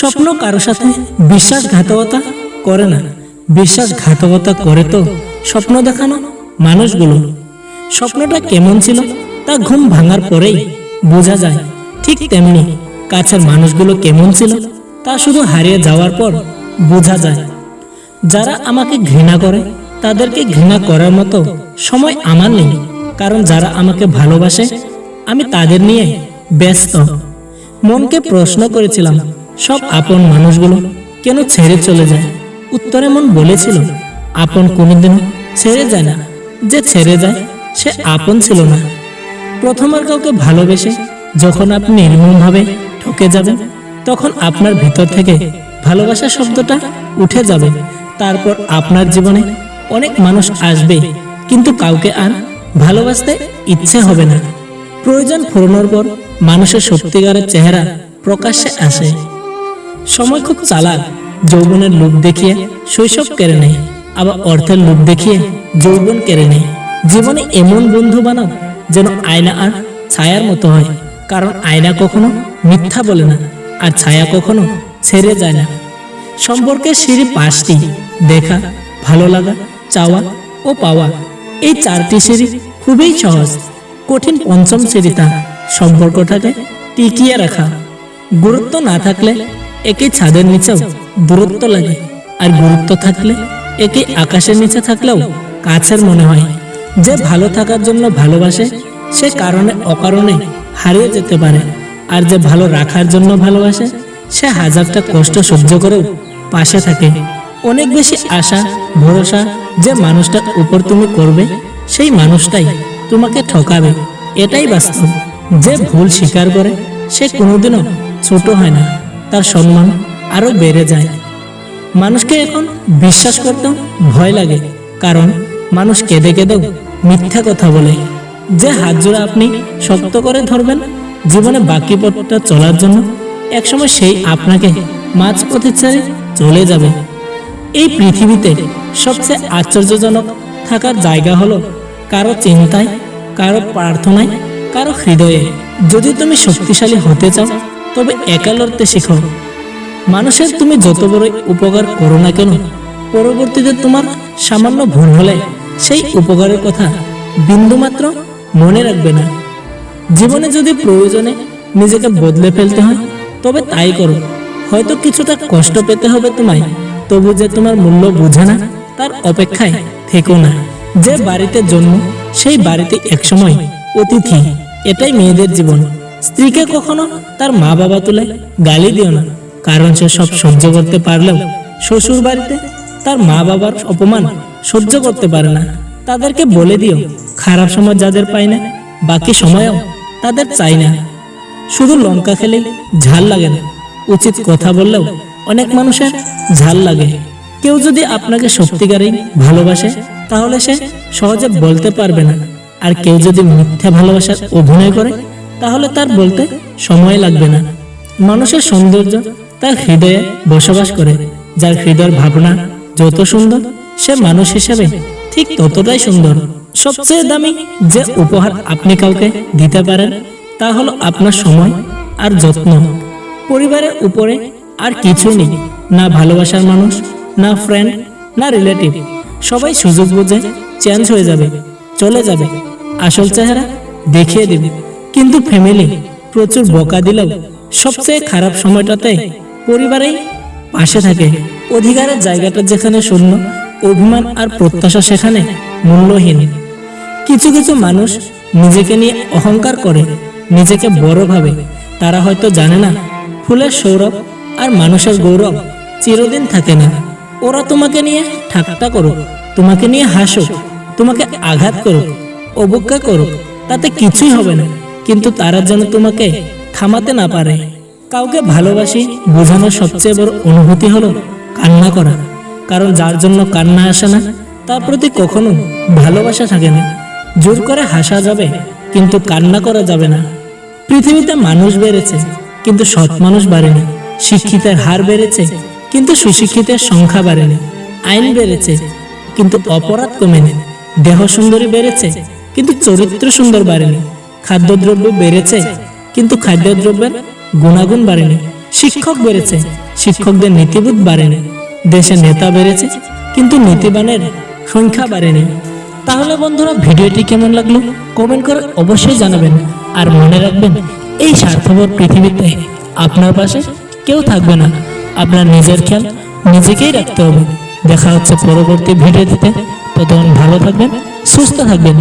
স্বপ্ন কারও সাথে বিশ্বাসঘাতকতা করে না। বিশ্বাসঘাতকতা করে তো স্বপ্ন দেখানো মানুষগুলো। স্বপ্নটা কেমন ছিল তা ঘুম ভাঙার পরেই বোঝা যায়। ঠিক তেমনি কাছের মানুষগুলো কেমন ছিল তা শুধু হারিয়ে যাওয়ার পর বোঝা যায়। যারা আমাকে ঘৃণা করে, তাদেরকে ঘৃণা করার মতো সময় আমার নেই। কারণ যারা আমাকে ভালোবাসে, আমি তাদের নিয়ে ব্যস্ত। মনকে প্রশ্ন করেছিলাম সব আপন মানুষগুলো কেন ছেড়ে চলে যায়? উত্তরে মন বলেছিল, আপন কোনোদিনও ছেড়ে যায় না। যে ছেড়ে যায়, সে আপন ছিল না। প্রথমবার কাউকে ভালোবেসে যখন আপনি নির্মমভাবে ঠকে যাবেন, তখন আপনার ভিতর থেকে ভালোবাসা শব্দটা উঠে যাবে। তারপর আপনার জীবনে অনেক মানুষ আসবে, কিন্তু কাউকে আর ভালোবাসতে ইচ্ছে হবে না। প্রয়োজন ফুরানোর পর মানুষের সত্যিকারের চেহারা প্রকাশ্যে আসে। সময় খুব চালাক। যৌবনের লোভ দেখিয়ে শৈশব কেড়ে নেয়। আবার অর্থের লোভ দেখিয়ে যৌবন কেড়ে নেয়। জীবনে এমন বন্ধু বানাও যেন আয়না আর ছায়ার মতো হয়। কারণ আয়না কখনো মিথ্যা বলে না, আর ছায়া কখনো ছেড়ে যায় না। সম্পর্কের সিঁড়ি পাঁচটি, দেখা, ভালো লাগা, চাওয়া ও পাওয়া। এই চারটি সিঁড়ি খুবই সহজ। কঠিন পঞ্চম সিঁড়িটা সম্পর্কটাকে টিকিয়ে রাখা। গুরুত্ব না থাকলে একে ছাদের নিচেও দূরত্ব লাগে, আর গুরুত্ব থাকলে একে আকাশের নিচে থাকলেও কাছের মনে হয়। যে ভালো থাকার জন্য ভালোবাসে, সে কারণে অকারণে হারিয়ে যেতে পারে। আর যে ভালো রাখার জন্য ভালোবাসে, সে হাজারটা কষ্ট সহ্য করেও পাশে থাকে। অনেক বেশি আশা, ভরসা যে মানুষটার উপর তুমি করবে, সেই মানুষটাই তোমাকে ঠকাবে। এটাই বাস্তব। যে ভুল স্বীকার করে, সে কোনোদিনও ছোট হয় না। তার সম্মান আরও বেড়ে যায়। মানুষকে এখন বিশ্বাস করতেও ভয় লাগে, কারণ মানুষ কেঁদে কেঁদেও মিথ্যা কথা বলে। যে হাত জোড়া আপনি শক্ত করে ধরবেন, জীবনে বাকি পথটা চলার জন্য একসময় সেই আপনাকে মাঝপথে ছেড়ে চলে যাবে। এই পৃথিবীতে সবচেয়ে আশ্চর্যজনক থাকার জায়গা হলো কারও চিন্তায়, কারও প্রার্থনায়, কারও হৃদয়ে। যদি তুমি শক্তিশালী হতে চাও তবে একা লড়তে শেখো, মানুষের তুমি যত বড় উপকার করো না কেন, পরবর্তীতে তোমার সামান্য ভুল হলে সেই উপকারের কথা বিন্দুমাত্র মনে রাখবে না। জীবনে যদি প্রয়োজনে নিজেকে বদলে ফেলতে হয়, তবে তাই করো। হয়তো কিছুটা কষ্ট পেতে হবে তোমায়, তবু যে তোমার মূল্য বুঝে না, তার অপেক্ষায় থেকো না। যে বাড়িতে জন্ম, সেই বাড়িতে একসময় অতিথি, এটাই মেয়েদের জীবন। স্ত্রীকে কখনো তার মা বাবা তুলে গালি দিও না, কারণ সে সব সহ্য করতে পারলেও শ্বশুর বাড়িতে তার মা বাবার অপমান সহ্য করতে পারে না। তাদেরকে বলে দিও, খারাপ সময় যাদের পায় না, বাকি সময়ও তাদের চাই না। শুধু লঙ্কা খেলে ঝাল লাগে না, উচিত কথা বললেও অনেক মানুষের ঝাল লাগে। কেউ যদি আপনাকে সত্যিকারেই ভালোবাসে, তাহলে সে সহজে বলতে পারবে না। আর কেউ যদি মিথ্যা ভালোবাসার অভিনয় করে তাহলে তার বলতে সময় লাগবে না। মানুষের সৌন্দর্য তার হৃদয়ে বসবাস করে। যার হৃদয়ের ভাবনা যত সুন্দর, সে মানুষ হিসেবে ঠিক ততটাই সুন্দর। সবচেয়ে দামি যে উপহার আপনি কাউকে দিতে পারেন, তা হলো আপনার সময় আর যত্ন। পরিবারের উপরে আর কিছু নেই। না ভালোবাসার মানুষ, না ফ্রেন্ড না রিলেটিভ সবাই সুযোগ বুঝে চেঞ্জ হয়ে যাবে, চলে যাবে। আসল চেহারা দেখিয়ে দেবে। কিন্তু ফ্যামিলি প্রচুর বকা দিলেও সবচেয়ে খারাপ সময়টাতে পরিবারেই পাশে থাকে। অধিকারের জায়গাটা যেখানে শূন্য, অভিমান আর প্রত্যাশা সেখানে মূল্যহীন। কিছু কিছু মানুষ নিজেকে নিয়ে অহংকার করে, নিজেকে বড় ভাবে। তারা হয়তো জানে না, ফুলের সৌরভ আর মানুষের গৌরব চিরদিন থাকে না। ওরা তোমাকে নিয়ে ঠাট্টা করুক, তোমাকে নিয়ে হাসুক, তোমাকে আঘাত করুক, অবজ্ঞা করুক, তাতে কিছুই হবে না। কিন্তু তারা যেন তোমাকে থামাতে না পারে। কাউকে ভালোবাসি বোঝানোর সবচেয়ে বড় অনুভূতি হলো কান্না করা। কারণ যার জন্য কান্না আসে না, তার প্রতি কখনো ভালোবাসা থাকে না। জোর করে হাসা যাবে, কিন্তু কান্না করা যাবে না। পৃথিবীতে মানুষ বেড়েছে, কিন্তু সৎ মানুষ বাড়েনি। শিক্ষিতের হার বেড়েছে, কিন্তু সুশিক্ষিতের সংখ্যা বাড়েনি। আইন বেড়েছে, কিন্তু অপরাধ কমেনি। দেহ সুন্দরী বেড়েছে, কিন্তু চরিত্র সুন্দর বাড়েনি। খাদ্যদ্রব্য বেড়েছে, কিন্তু খাদ্যদ্রব্যের গুণাগুণ বাড়েনি। শিক্ষক বেড়েছে, শিক্ষকদের নীতিবোধ বাড়েনি। দেশে নেতা বেড়েছে, কিন্তু নীতিবানের সংখ্যা বাড়েনি। তাহলে বন্ধুরা, ভিডিওটি কেমন লাগল? কমেন্ট করে অবশ্যই জানাবেন। আর মনে রাখবেন, এই স্বার্থপর পৃথিবীতে আপনার পাশে কেউ থাকবে না। আপনার নিজের খেয়াল নিজেকেই রাখতে হবে। দেখা হচ্ছে পরবর্তী ভিডিওটিতে ততক্ষণ ভালো থাকবেন, সুস্থ থাকবেন।